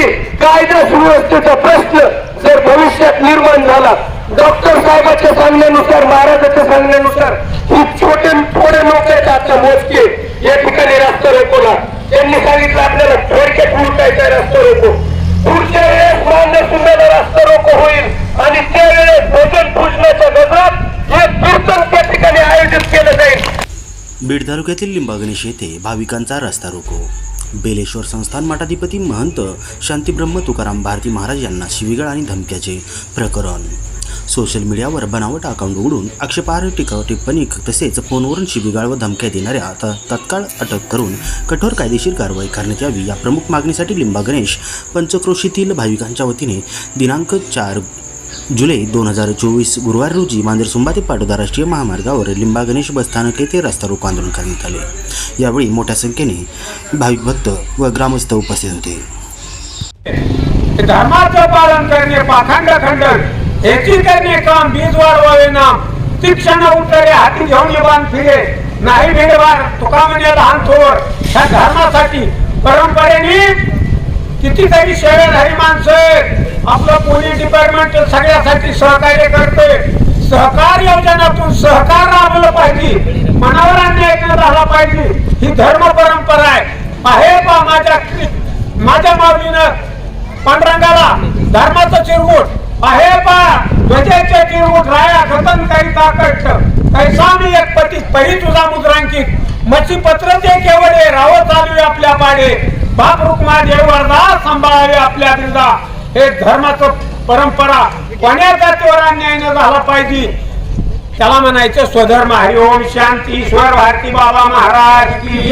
आणि कायदा सुव्यवस्थेचा प्रश्न जर भविष्यात निर्माण झाला डॉक्टर साहेबांच्या सांगण्यानुसार महाराजाच्या सांगण्यानुसार ही छोटे थोडे लोक आहेत आता मोजके. या ठिकाणी रस्ता रोकोला त्यांनी सांगितलं आपल्याला थोडक्यात उलटायचा रस्ता रोको. पुढच्या वेळेस मान्य सुंदर रस्ता रोको होईल. आणि त्यावेळेस भजन पूजनाच्या गजरात हे कीर्तन त्या ठिकाणी आयोजित केलं जाईल. बीड तालुक्यातील लिंबागणेश येथे भाविकांचा रस्ता रोको. बेलेश्वर संस्थान मठाधिपती महंत शांतीब्रह्म तुकाराम भारती महाराज यांना शिवीगाळ आणि धमक्याचे प्रकरण. सोशल मीडियावर बनावट अकाउंट उघडून आक्षेपार्ह टीका टिप्पणी तसेच फोनवरून शिवीगाळ व धमक्या देणाऱ्या तत्काळ अटक करून कठोर कायदेशीर कारवाई करण्यात यावी या प्रमुख मागणीसाठी लिंबा गणेश पंचक्रोशीतील भाविकांच्या वतीने दिनांक चार जुलै दोन हजार चोवीस गुरुवार रोजी मांजरसुंबा ते पाटोदा राष्ट्रीय महामार्गावर लिंबा गणेश बसस्थानक येथे रस्ता रोको आंदोलन करण्यात आले. यावेळी मोठ्या संख्येने भाविक भक्त व ग्रामस्थ उपस्थित होते. धर्माचं पालन करणे पाखंड खंडन याची करणे काम बीज वाढवावे नाम तीक्षण उतरे हाती घेऊन येवान फिरे. नाही भेडवार तुका म्हणजे लहान थोर. ह्या धर्मासाठी परंपरेने कितीतरी शरीरधारी माणसं आपलं पोलीस डिपार्टमेंट सगळ्यासाठी सहकार्य करते सहकार योजनातून सहकार राबवलं पाहिजे. मनावर अन्याय राहिला झाला पाहिजे. ही धर्म परंपरा आहे. आहे पा माझ्या माझ्या माऊलीनं पांडुरंगाला धर्माचं चिरगुट. आहे पा ध्वजाचे चिरगुट राया खतन काही ताकट कैसा मी एक पती पही तुझा मुद्रांकित. मच्छी पत्र ते केवळ रावत चालू आपल्या पाडे. बाप रुक्मा देव अर्धा सांभाळावे आपल्या बिरदा. हे धर्माचं परंपरा कोण्या जातीवर अन्याय न झाला पाहिजे? त्याला म्हणायचं स्वधर्म हरिओम शांती ईश्वर भारती बाबा महाराज की